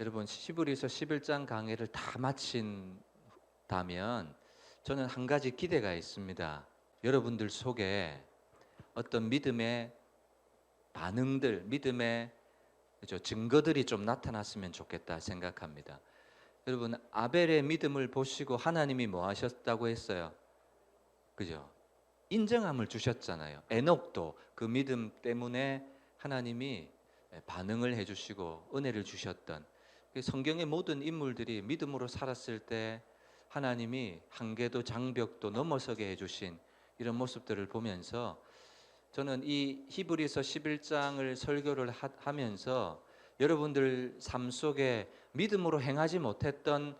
여러분 시브리서 11장 강해를 다 마친다면 저는 한 가지 기대가 있습니다. 여러분들 속에 어떤 믿음의 반응들, 믿음의 그죠? 증거들이 좀 나타났으면 좋겠다 생각합니다. 여러분 아벨의 믿음을 보시고 하나님이 뭐 하셨다고 했어요? 그죠? 인정함을 주셨잖아요. 에녹도 그 믿음 때문에 하나님이 반응을 해주시고 은혜를 주셨던 그 성경의 모든 인물들이 믿음으로 살았을 때 하나님이 한계도 장벽도 넘어서게 해주신 이런 모습들을 보면서 저는 이 히브리서 11장을 설교를 하, 하면서 여러분들 삶 속에 믿음으로 행하지 못했던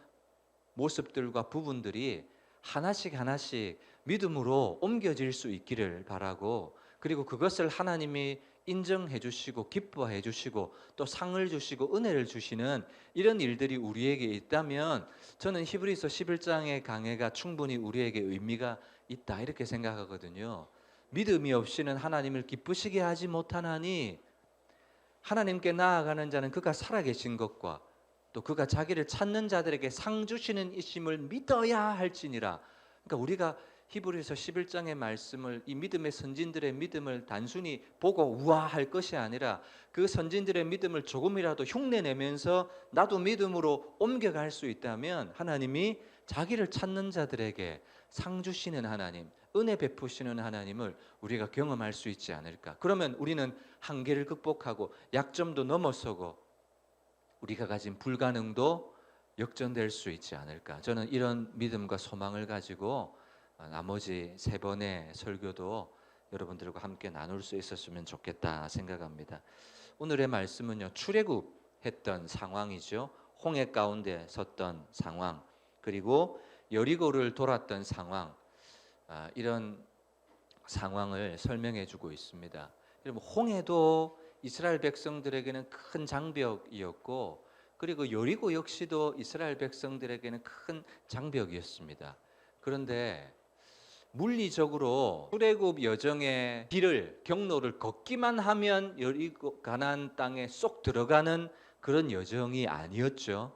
모습들과 부분들이 하나씩 하나씩 믿음으로 옮겨질 수 있기를 바라고 그리고 그것을 하나님이 인정해 주시고 기뻐해 주시고 또 상을 주시고 은혜를 주시는 이런 일들이 우리에게 있다면 저는 히브리서 11장의 강해가 충분히 우리에게 의미가 있다 이렇게 생각하거든요. 믿음이 없이는 하나님을 기쁘시게 하지 못하나니 하나님께 나아가는 자는 그가 살아계신 것과 또 그가 자기를 찾는 자들에게 상 주시는 이심을 믿어야 할지니라. 그러니까 우리가 히브리서 11장의 말씀을 이 믿음의 선진들의 믿음을 단순히 보고 우아할 것이 아니라 그 선진들의 믿음을 조금이라도 흉내내면서 나도 믿음으로 옮겨갈 수 있다면 하나님이 자기를 찾는 자들에게 상 주시는 하나님, 은혜 베푸시는 하나님을 우리가 경험할 수 있지 않을까. 그러면 우리는 한계를 극복하고 약점도 넘어서고 우리가 가진 불가능도 역전될 수 있지 않을까. 저는 이런 믿음과 소망을 가지고 어, 나머지 세 번의 설교도 여러분들과 함께 나눌 수 있었으면 좋겠다 생각합니다. 오늘의 말씀은요 출애굽 했던 상황이죠. 홍해 가운데 섰던 상황 그리고 여리고를 돌았던 상황 아, 이런 상황을 설명해주고 있습니다. 여러분 홍해도 이스라엘 백성들에게는 큰 장벽이었고 그리고 여리고 역시도 이스라엘 백성들에게는 큰 장벽이었습니다. 그런데 물리적으로 출애굽 여정의 길을 경로를 걷기만 하면 가나안 땅에 쏙 들어가는 그런 여정이 아니었죠.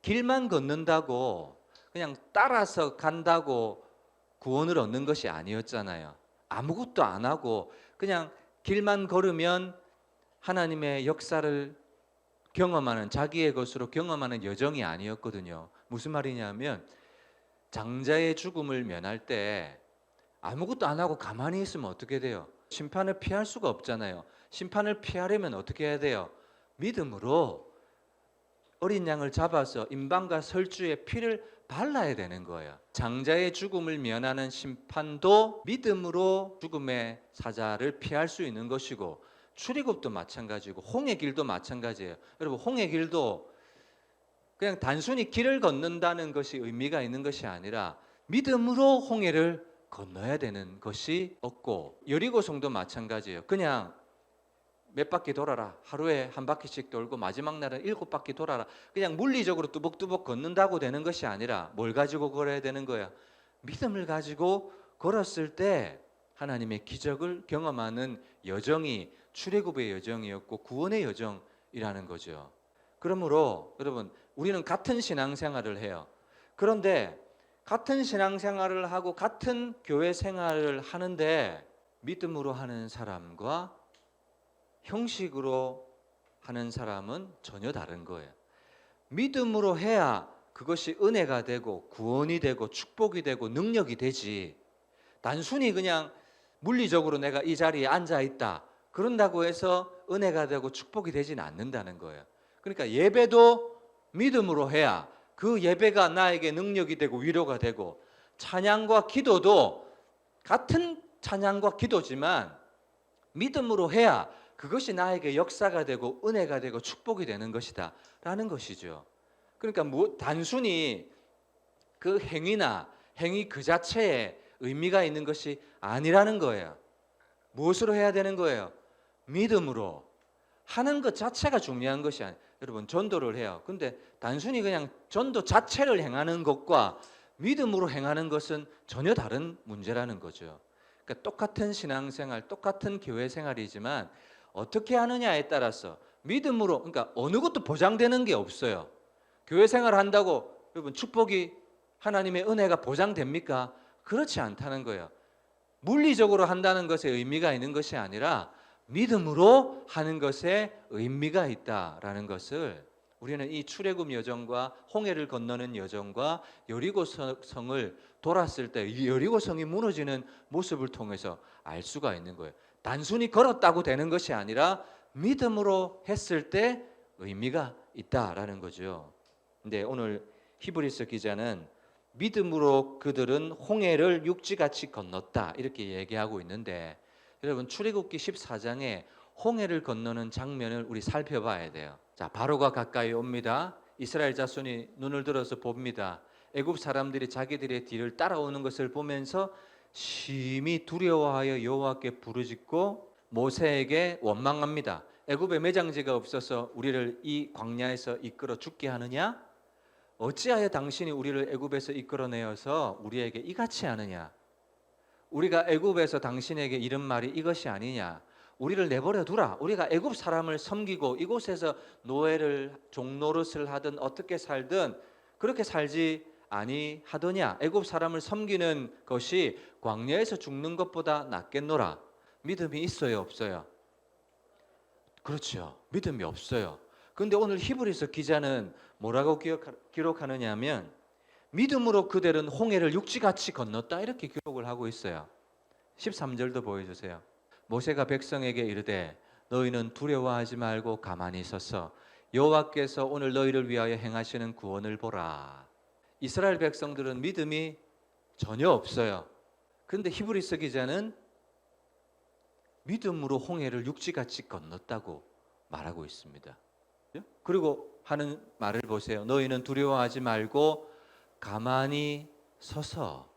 길만 걷는다고 그냥 따라서 간다고 구원을 얻는 것이 아니었잖아요. 아무것도 안 하고 그냥 길만 걸으면 하나님의 역사를 경험하는 자기의 것으로 경험하는 여정이 아니었거든요. 무슨 말이냐면 장자의 죽음을 면할 때 아무것도 안 하고 가만히 있으면 어떻게 돼요? 심판을 피할 수가 없잖아요. 심판을 피하려면 어떻게 해야 돼요? 믿음으로 어린 양을 잡아서 임방과 설주에 피를 발라야 되는 거예요. 장자의 죽음을 면하는 심판도 믿음으로 죽음의 사자를 피할 수 있는 것이고 출애굽도 마찬가지고 홍해 길도 마찬가지예요. 여러분 홍해 길도 그냥 단순히 길을 걷는다는 것이 의미가 있는 것이 아니라 믿음으로 홍해를 건너야 되는 것이 없고 여리고성도 마찬가지예요. 그냥 몇 바퀴 돌아라. 하루에 한 바퀴씩 돌고 마지막 날은 일곱 바퀴 돌아라. 그냥 물리적으로 뚜벅뚜벅 걷는다고 되는 것이 아니라 뭘 가지고 걸어야 되는 거야? 믿음을 가지고 걸었을 때 하나님의 기적을 경험하는 여정이 출애굽의 여정이었고 구원의 여정이라는 거죠. 그러므로 여러분 우리는 같은 신앙생활을 해요. 그런데 같은 신앙생활을 하고 같은 교회 생활을 하는데 믿음으로 하는 사람과 형식으로 하는 사람은 전혀 다른 거예요. 믿음으로 해야 그것이 은혜가 되고 구원이 되고 축복이 되고 능력이 되지. 단순히 그냥 물리적으로 내가 이 자리에 앉아 있다. 그런다고 해서 은혜가 되고 축복이 되지는 않는다는 거예요. 그러니까 예배도 믿음으로 해야 그 예배가 나에게 능력이 되고 위로가 되고 찬양과 기도도 같은 찬양과 기도지만 믿음으로 해야 그것이 나에게 역사가 되고 은혜가 되고 축복이 되는 것이다 라는 것이죠. 그러니까 뭐 단순히 그 행위나 행위 그 자체에 의미가 있는 것이 아니라는 거예요. 무엇으로 해야 되는 거예요? 믿음으로 하는 것 자체가 중요한 것이 아니에요. 여러분 전도를 해요. 근데 단순히 그냥 전도 자체를 행하는 것과 믿음으로 행하는 것은 전혀 다른 문제라는 거죠. 그러니까 똑같은 신앙생활, 똑같은 교회 생활이지만 어떻게 하느냐에 따라서 믿음으로 그러니까 어느 것도 보장되는 게 없어요. 교회 생활 한다고 여러분 축복이 하나님의 은혜가 보장됩니까? 그렇지 않다는 거예요. 물리적으로 한다는 것에 의미가 있는 것이 아니라 믿음으로 하는 것에 의미가 있다라는 것을 우리는 이 출애굽 여정과 홍해를 건너는 여정과 여리고 성을 돌았을 때이 여리고 성이 무너지는 모습을 통해서 알 수가 있는 거예요. 단순히 걸었다고 되는 것이 아니라 믿음으로 했을 때 의미가 있다라는 거죠. 근데 오늘 히브리서 기자는 믿음으로 그들은 홍해를 육지같이 건넜다 이렇게 얘기하고 있는데 여러분 출애굽기 14장에 홍해를 건너는 장면을 우리 살펴봐야 돼요. 자, 바로가 가까이 옵니다. 이스라엘 자손이 눈을 들어서 봅니다. 애굽 사람들이 자기들의 뒤를 따라오는 것을 보면서 심히 두려워하여 여호와께 부르짖고 모세에게 원망합니다. 애굽에 매장지가 없어서 우리를 이 광야에서 이끌어 죽게 하느냐? 어찌하여 당신이 우리를 애굽에서 이끌어내어서 우리에게 이같이 하느냐? 우리가 애굽에서 당신에게 이런 말이 이것이 아니냐? 우리를 내버려 두라. 우리가 애굽 사람을 섬기고 이곳에서 노예를 종노릇을 하든 어떻게 살든 그렇게 살지 아니 하더냐? 애굽 사람을 섬기는 것이 광야에서 죽는 것보다 낫겠노라. 믿음이 있어요, 없어요? 그렇죠. 믿음이 없어요. 근데 오늘 히브리서 기자는 뭐라고 기록하느냐 하면 믿음으로 그들은 홍해를 육지같이 건넜다 이렇게 기록을 하고 있어요. 13절도 보여주세요. 모세가 백성에게 이르되 너희는 두려워하지 말고 가만히 서서 여호와께서 오늘 너희를 위하여 행하시는 구원을 보라. 이스라엘 백성들은 믿음이 전혀 없어요. 그런데 히브리서 기자는 믿음으로 홍해를 육지같이 건넜다고 말하고 있습니다. 그리고 하는 말을 보세요. 너희는 두려워하지 말고 가만히 서서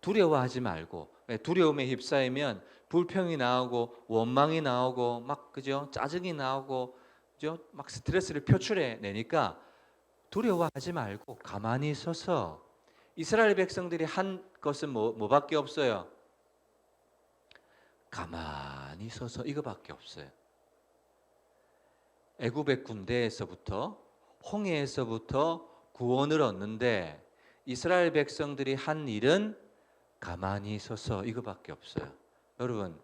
두려워하지 말고 두려움에 휩싸이면 불평이 나오고 원망이 나오고 막 그죠 짜증이 나오고 그죠 막 스트레스를 표출해 내니까 두려워하지 말고 가만히 서서 이스라엘 백성들이 한 것은 뭐 뭐밖에 없어요. 가만히 서서 이거밖에 없어요. 애굽의 군대에서부터 홍해에서부터 구원을 얻는데 이스라엘 백성들이 한 일은 가만히 서서 이거밖에 없어요. 여러분,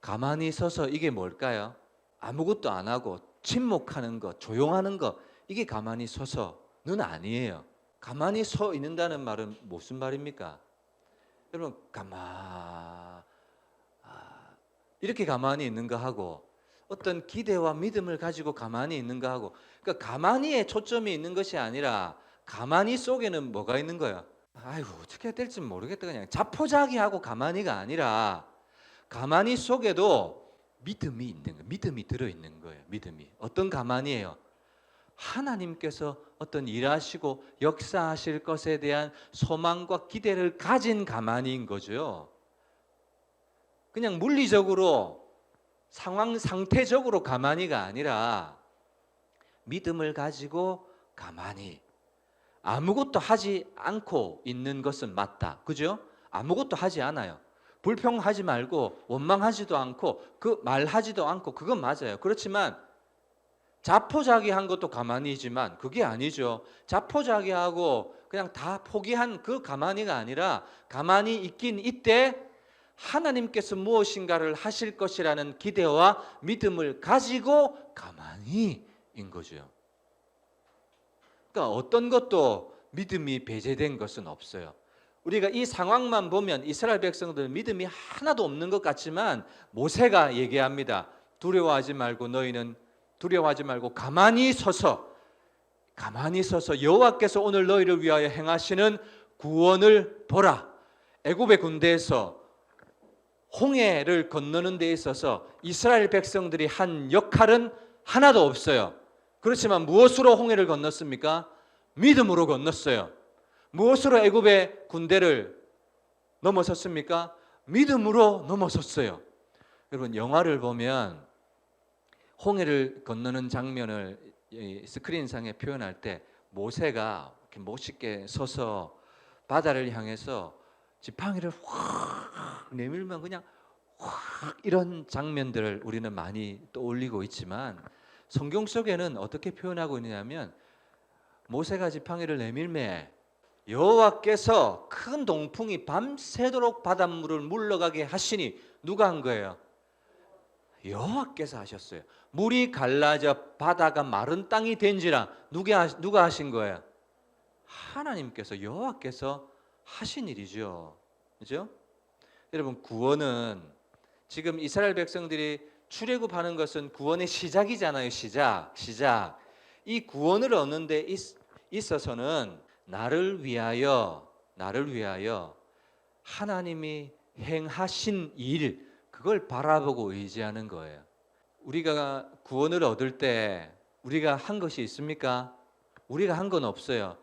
가만히 서서 이게 뭘까요? 아무것도 안 하고 침묵하는 것, 조용하는 것, 이게 가만히 서서는 아니에요. 가만히 서 있는다는 말은 무슨 말입니까? 여러분, 가만, 아, 이렇게 가만히 있는 거 하고 어떤 기대와 믿음을 가지고 가만히 있는 거 하고, 그러니까 가만히에 초점이 있는 것이 아니라 가만히 속에는 뭐가 있는 거야? 아이고 어떻게 해야 될지 모르겠다 그냥 자포자기하고 가만히가 아니라 가만히 속에도 믿음이 있는 거예요. 믿음이 들어 있는 거예요. 믿음이 어떤 가만히예요? 하나님께서 어떤 일하시고 역사하실 것에 대한 소망과 기대를 가진 가만히인 거죠. 그냥 물리적으로 상황 상태적으로 가만히가 아니라 믿음을 가지고 가만히 아무것도 하지 않고 있는 것은 맞다. 그죠? 아무것도 하지 않아요. 불평하지 말고 원망하지도 않고 그 말하지도 않고 그건 맞아요. 그렇지만 자포자기한 것도 가만히지만 그게 아니죠. 자포자기하고 그냥 다 포기한 그 가만히가 아니라 가만히 있긴 있대 하나님께서 무엇인가를 하실 것이라는 기대와 믿음을 가지고 가만히인 거죠. 그러니까 어떤 것도 믿음이 배제된 것은 없어요. 우리가 이 상황만 보면 이스라엘 백성들 믿음이 하나도 없는 것 같지만 모세가 얘기합니다. 두려워하지 말고 너희는 두려워하지 말고 가만히 서서 가만히 서서 여호와께서 오늘 너희를 위하여 행하시는 구원을 보라. 애굽의 군대에서 홍해를 건너는 데 있어서 이스라엘 백성들이 한 역할은 하나도 없어요. 그렇지만 무엇으로 홍해를 건넜습니까? 믿음으로 건넜어요. 무엇으로 애굽의 군대를 넘어섰습니까? 믿음으로 넘어섰어요. 여러분 영화를 보면 홍해를 건너는 장면을 스크린상에 표현할 때 모세가 이렇게 멋있게 서서 바다를 향해서 지팡이를 확 내밀면 그냥 확 이런 장면들을 우리는 많이 떠올리고 있지만 성경 속에는 어떻게 표현하고 있느냐면 모세가 지팡이를 내밀매 여호와께서 큰 동풍이 밤새도록 바닷물을 물러가게 하시니 누가 한 거예요? 여호와께서 하셨어요. 물이 갈라져 바다가 마른 땅이 된지라 누가 누가 하신 거예요? 하나님께서 여호와께서 하신 일이죠. 그죠? 여러분 구원은 지금 이스라엘 백성들이 출애굽하는 것은 구원의 시작이잖아요. 시작. 시작. 이 구원을 얻는 데 있, 있어서는 나를 위하여 나를 위하여 하나님이 행하신 일 그걸 바라보고 의지하는 거예요. 우리가 구원을 얻을 때 우리가 한 것이 있습니까? 우리가 한 건 없어요.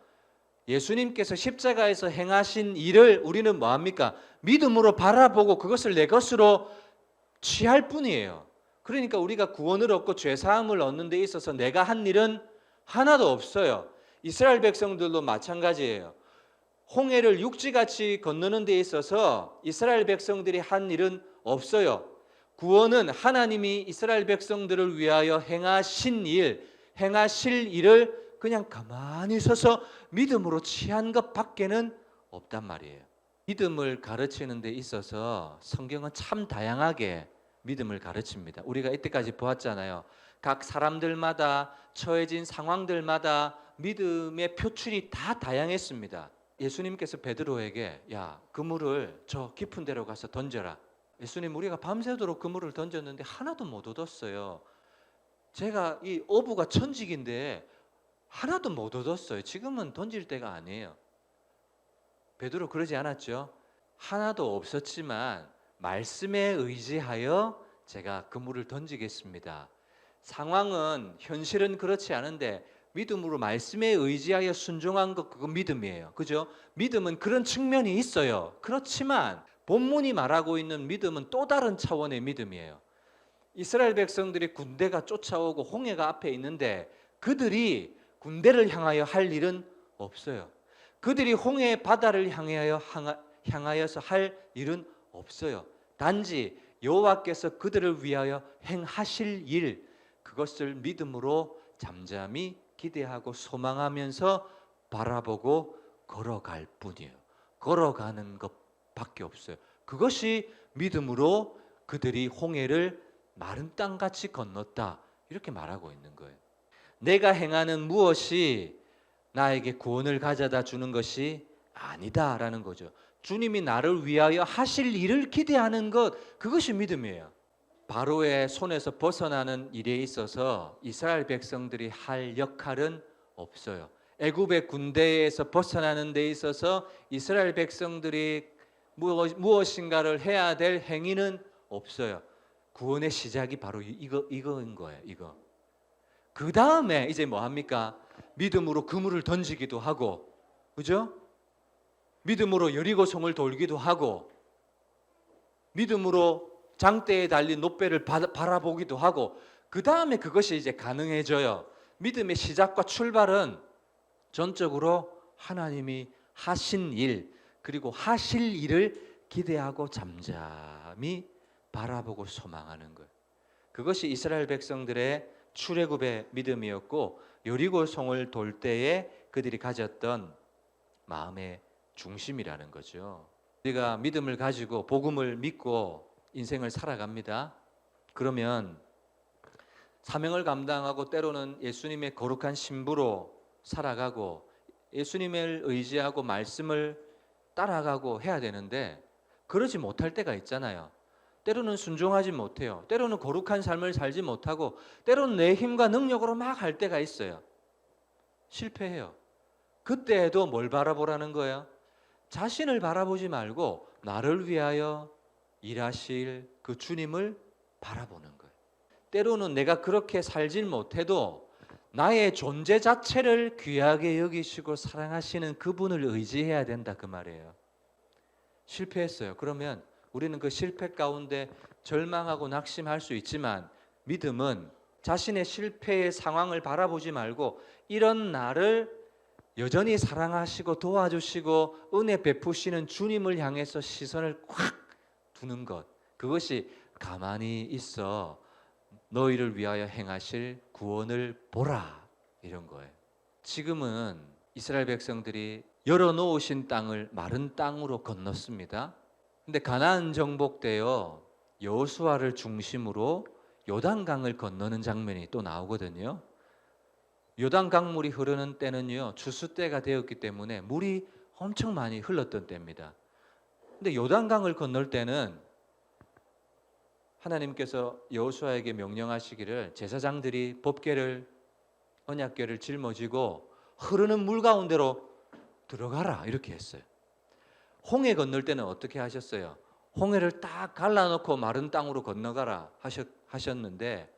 예수님께서 십자가에서 행하신 일을 우리는 뭐 합니까? 믿음으로 바라보고 그것을 내 것으로 취할 뿐이에요. 그러니까 우리가 구원을 얻고 죄 사함을 얻는 데 있어서 내가 한 일은 하나도 없어요. 이스라엘 백성들도 마찬가지예요. 홍해를 육지같이 건너는 데 있어서 이스라엘 백성들이 한 일은 없어요. 구원은 하나님이 이스라엘 백성들을 위하여 행하신 일, 행하실 일을 그냥 가만히 서서 믿음으로 취한 것 밖에는 없단 말이에요. 믿음을 가르치는 데 있어서 성경은 참 다양하게 믿음을 가르칩니다. 우리가 이때까지 보았잖아요. 각 사람들마다 처해진 상황들마다 믿음의 표출이 다 다양했습니다. 예수님께서 베드로에게 야, 그물을 저 깊은 데로 가서 던져라. 예수님 우리가 밤새도록 그물을 던졌는데 하나도 못 얻었어요. 제가 이 어부가 천직인데 하나도 못 얻었어요. 지금은 던질 때가 아니에요. 베드로 그러지 않았죠. 하나도 없었지만 말씀에 의지하여 제가 그물을 던지겠습니다. 상황은 현실은 그렇지 않은데 믿음으로 말씀에 의지하여 순종한 것 그건 믿음이에요. 그죠? 믿음은 그런 측면이 있어요. 그렇지만 본문이 말하고 있는 믿음은 또 다른 차원의 믿음이에요. 이스라엘 백성들이 군대가 쫓아오고 홍해가 앞에 있는데 그들이 군대를 향하여 할 일은 없어요. 그들이 홍해 바다를 향하여 향하여서 할 일은 없어요. 단지 여호와께서 그들을 위하여 행하실 일 그것을 믿음으로 잠잠히 기대하고 소망하면서 바라보고 걸어갈 뿐이에요. 걸어가는 것밖에 없어요. 그것이 믿음으로 그들이 홍해를 마른 땅같이 건넜다. 이렇게 말하고 있는 거예요. 내가 행하는 무엇이 나에게 구원을 가져다 주는 것이 아니다라는 거죠. 주님이 나를 위하여 하실 일을 기대하는 것 그것이 믿음이에요. 바로의 손에서 벗어나는 일에 있어서 이스라엘 백성들이 할 역할은 없어요. 애굽의 군대에서 벗어나는 데 있어서 이스라엘 백성들이 무엇인가를 해야 될 행위는 없어요. 구원의 시작이 바로 이거 이거인 거예요. 이거. 그 다음에 이제 뭐 합니까? 믿음으로 그물을 던지기도 하고, 그죠? 믿음으로 여리고성을 돌기도 하고, 믿음으로 장대에 달린 노배를 바라보기도 하고, 그 다음에 그것이 이제 가능해져요. 믿음의 시작과 출발은 전적으로 하나님이 하신 일, 그리고 하실 일을 기대하고 잠잠히 바라보고 소망하는 것. 그것이 이스라엘 백성들의 출애굽의 믿음이었고 여리고 성을 돌 때에 그들이 가졌던 마음의 중심이라는 거죠. 우리가 믿음을 가지고 복음을 믿고 인생을 살아갑니다. 그러면 사명을 감당하고 때로는 예수님의 거룩한 신부로 살아가고 예수님을 의지하고 말씀을 따라가고 해야 되는데 그러지 못할 때가 있잖아요. 때로는 순종하지 못해요. 때로는 거룩한 삶을 살지 못하고 때로는 내 힘과 능력으로 막 할 때가 있어요. 실패해요. 그때에도 뭘 바라보라는 거예요? 자신을 바라보지 말고 나를 위하여 일하실 그 주님을 바라보는 거예요. 때로는 내가 그렇게 살질 못해도 나의 존재 자체를 귀하게 여기시고 사랑하시는 그분을 의지해야 된다 그 말이에요. 실패했어요. 그러면 우리는 그 실패 가운데 절망하고 낙심할 수 있지만 믿음은 자신의 실패의 상황을 바라보지 말고 이런 나를 여전히 사랑하시고 도와주시고 은혜 베푸시는 주님을 향해서 시선을 꽉 두는 것 그것이 가만히 있어 너희를 위하여 행하실 구원을 보라 이런 거예요. 지금은 이스라엘 백성들이 열어놓으신 땅을 마른 땅으로 건넜습니다. 근데 가나안 정복 때요 여호수아를 중심으로 요단강을 건너는 장면이 또 나오거든요. 요단 강 물이 흐르는 때는요 추수 때가 되었기 때문에 물이 엄청 많이 흘렀던 때입니다. 근데 요단강을 건널 때는 하나님께서 여호수아에게 명령하시기를 제사장들이 법궤를 언약궤를 짊어지고 흐르는 물 가운데로 들어가라 이렇게 했어요. 홍해 건널 때는 어떻게 하셨어요? 홍해를 딱 갈라놓고 마른 땅으로 건너가라 하셨, 하셨는데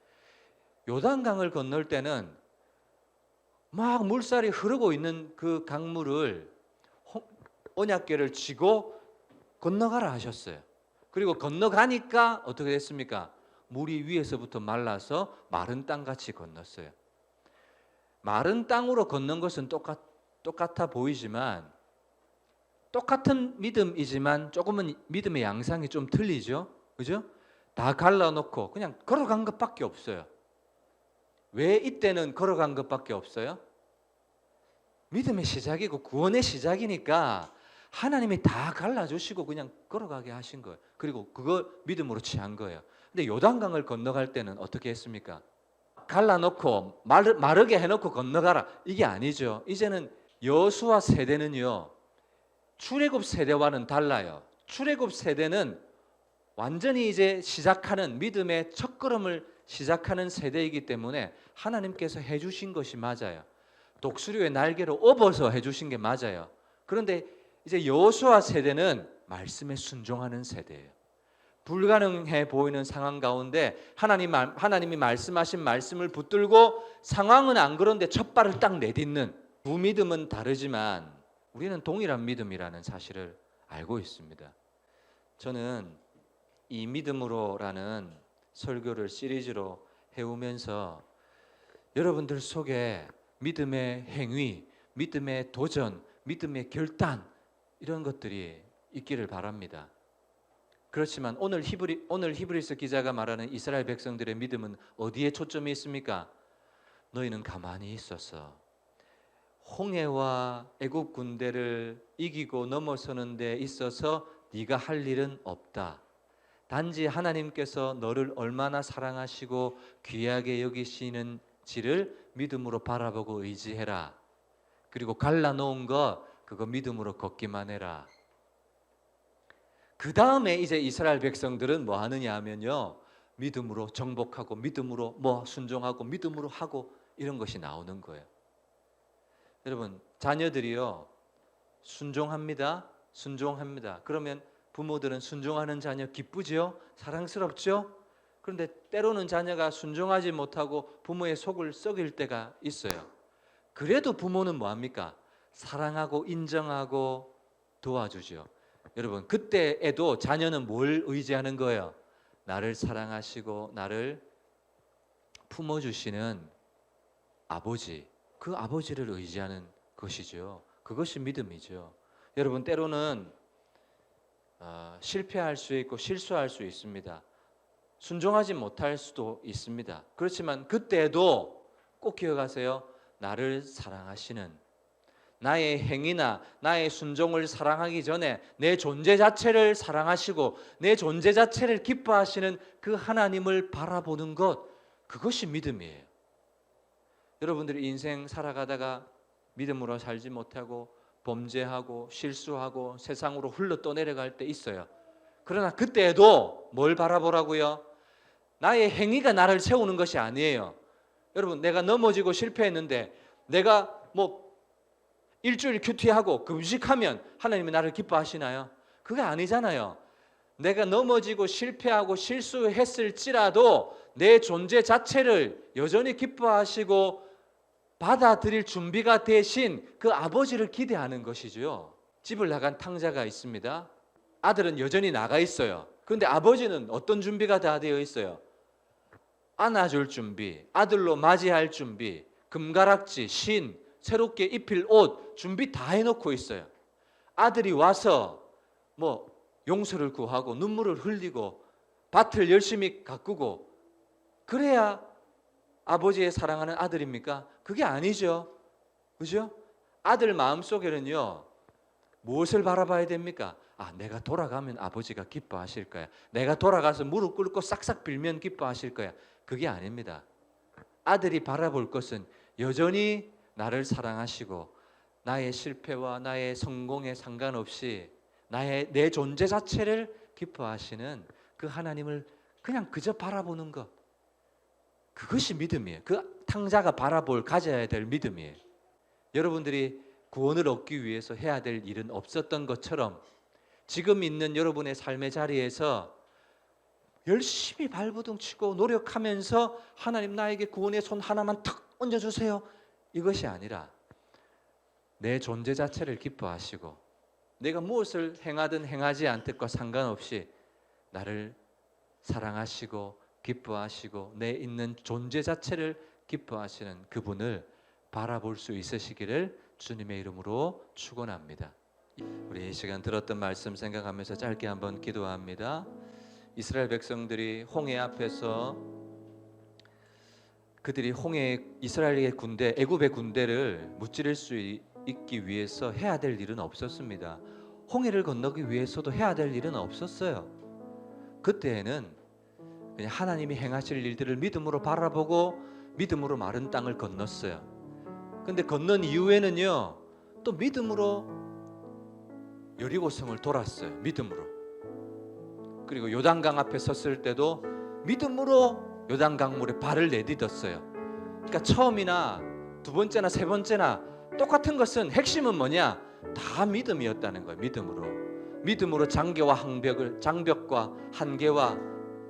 요단강을 건널 때는 막 물살이 흐르고 있는 그 강물을 홍- 언약궤를 쥐고 건너가라 하셨어요. 그리고 건너가니까 어떻게 됐습니까? 물이 위에서부터 말라서 마른 땅 같이 건넜어요. 마른 땅으로 건넌 것은 똑같, 똑같아 보이지만 똑같은 믿음이지만 조금은 믿음의 양상이 좀 틀리죠. 그죠? 다 갈라놓고 그냥 걸어간 것밖에 없어요. 왜 이때는 걸어간 것밖에 없어요? 믿음의 시작이고 구원의 시작이니까 하나님이 다 갈라주시고 그냥 걸어가게 하신 거예요. 그리고 그걸 믿음으로 취한 거예요. 근데 요단강을 건너갈 때는 어떻게 했습니까? 갈라놓고 마르, 마르게 해놓고 건너가라 이게 아니죠. 이제는 여수와 세대는요 출애굽 세대와는 달라요. 출애굽 세대는 완전히 이제 시작하는 믿음의 첫 걸음을 시작하는 세대이기 때문에 하나님께서 해 주신 것이 맞아요. 독수리의 날개로 업어서 해 주신 게 맞아요. 그런데 이제 여호수아 세대는 말씀에 순종하는 세대예요. 불가능해 보이는 상황 가운데 하나님 말- 하나님이 말씀하신 말씀을 붙들고 상황은 안 그런데 첫 발을 딱 내딛는 두 믿음은 다르지만 우리는 동일한 믿음이라는 사실을 알고 있습니다. 저는 이 믿음으로라는 설교를 시리즈로 해오면서 여러분들 속에 믿음의 행위, 믿음의 도전, 믿음의 결단 이런 것들이 있기를 바랍니다. 그렇지만 오늘 히브리 오늘 히브리서 기자가 말하는 이스라엘 백성들의 믿음은 어디에 초점이 있습니까? 너희는 가만히 있어서 홍해와 애굽 군대를 이기고 넘어서는 데 있어서 네가 할 일은 없다. 단지 하나님께서 너를 얼마나 사랑하시고 귀하게 여기시는지를 믿음으로 바라보고 의지해라. 그리고 갈라놓은 거 그거 믿음으로 걷기만 해라. 그 다음에 이제 이스라엘 백성들은 뭐 하느냐 하면요. 믿음으로 정복하고 믿음으로 뭐 순종하고 믿음으로 하고 이런 것이 나오는 거예요. 여러분 자녀들이요 순종합니다. 순종합니다. 그러면 부모들은 순종하는 자녀 기쁘죠? 사랑스럽죠? 그런데 때로는 자녀가 순종하지 못하고 부모의 속을 썩일 때가 있어요. 그래도 부모는 뭐 합니까? 사랑하고 인정하고 도와주죠. 여러분 그때에도 자녀는 뭘 의지하는 거예요? 나를 사랑하시고 나를 품어주시는 아버지 그 아버지를 의지하는 것이죠. 그것이 믿음이죠. 여러분 때로는 어, 실패할 수 있고 실수할 수 있습니다. 순종하지 못할 수도 있습니다. 그렇지만 그때도 꼭 기억하세요. 나를 사랑하시는 나의 행위나 나의 순종을 사랑하기 전에 내 존재 자체를 사랑하시고 내 존재 자체를 기뻐하시는 그 하나님을 바라보는 것 그것이 믿음이에요. 여러분들이 인생 살아가다가 믿음으로 살지 못하고 범죄하고 실수하고 세상으로 흘러 떠내려갈 때 있어요. 그러나 그때에도 뭘 바라보라고요? 나의 행위가 나를 세우는 것이 아니에요. 여러분 내가 넘어지고 실패했는데 내가 뭐 일주일 큐티하고 금식하면 하나님이 나를 기뻐하시나요? 그게 아니잖아요. 내가 넘어지고 실패하고 실수했을지라도 내 존재 자체를 여전히 기뻐하시고 받아들일 준비가 되신 그 아버지를 기대하는 것이죠. 집을 나간 탕자가 있습니다. 아들은 여전히 나가 있어요. 그런데 아버지는 어떤 준비가 다 되어 있어요? 안아줄 준비, 아들로 맞이할 준비, 금가락지, 신, 새롭게 입힐 옷 준비 다 해놓고 있어요. 아들이 와서 뭐 용서를 구하고 눈물을 흘리고 밭을 열심히 가꾸고 그래야 아버지의 사랑하는 아들입니까? 그게 아니죠. 그죠? 아들 마음속에는요. 무엇을 바라봐야 됩니까? 아, 내가 돌아가면 아버지가 기뻐하실 거야. 내가 돌아가서 무릎 꿇고 싹싹 빌면 기뻐하실 거야. 그게 아닙니다. 아들이 바라볼 것은 여전히 나를 사랑하시고 나의 실패와 나의 성공에 상관없이 나의 내 존재 자체를 기뻐하시는 그 하나님을 그냥 그저 바라보는 것. 그것이 믿음이에요. 그 탕자가 바라볼 가져야 될 믿음이에요. 여러분들이 구원을 얻기 위해서 해야 될 일은 없었던 것처럼 지금 있는 여러분의 삶의 자리에서 열심히 발버둥 치고 노력하면서 하나님 나에게 구원의 손 하나만 탁 얹어 주세요. 이것이 아니라 내 존재 자체를 기뻐하시고 내가 무엇을 행하든 행하지 않든과 상관없이 나를 사랑하시고 기뻐하시고 내 있는 존재 자체를 기뻐하시는 그분을 바라볼 수 있으시기를 주님의 이름으로 축원합니다. 우리 이 시간 들었던 말씀 생각하면서 짧게 한번 기도합니다. 이스라엘 백성들이 홍해 앞에서 그들이 홍해 이스라엘의 군대 애굽의 군대를 무찌를 수 있- 있기 위해서 해야 될 일은 없었습니다. 홍해를 건너기 위해서도 해야 될 일은 없었어요. 그때에는 그냥 하나님이 행하실 일들을 믿음으로 바라보고 믿음으로 마른 땅을 건넜어요. 근데 건넌 이후에는요. 또 믿음으로 여리고성을 돌았어요. 믿음으로. 그리고 요단강 앞에 섰을 때도 믿음으로 요단강 물에 발을 내딛었어요. 그러니까 처음이나 두 번째나 세 번째나 똑같은 것은 핵심은 뭐냐? 다 믿음이었다는 거예요. 믿음으로. 믿음으로 장계와 항벽을 장벽과 한계와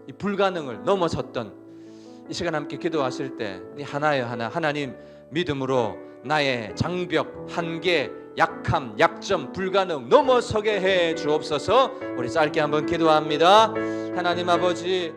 이 불가능을 넘어섰던 이 시간 함께 기도하실 때이 하나요 하나 하나님 믿음으로 나의 장벽 한계 약함 약점 불가능 넘어서게 해 주옵소서. 우리 짧게 한번 기도합니다. 하나님 아버지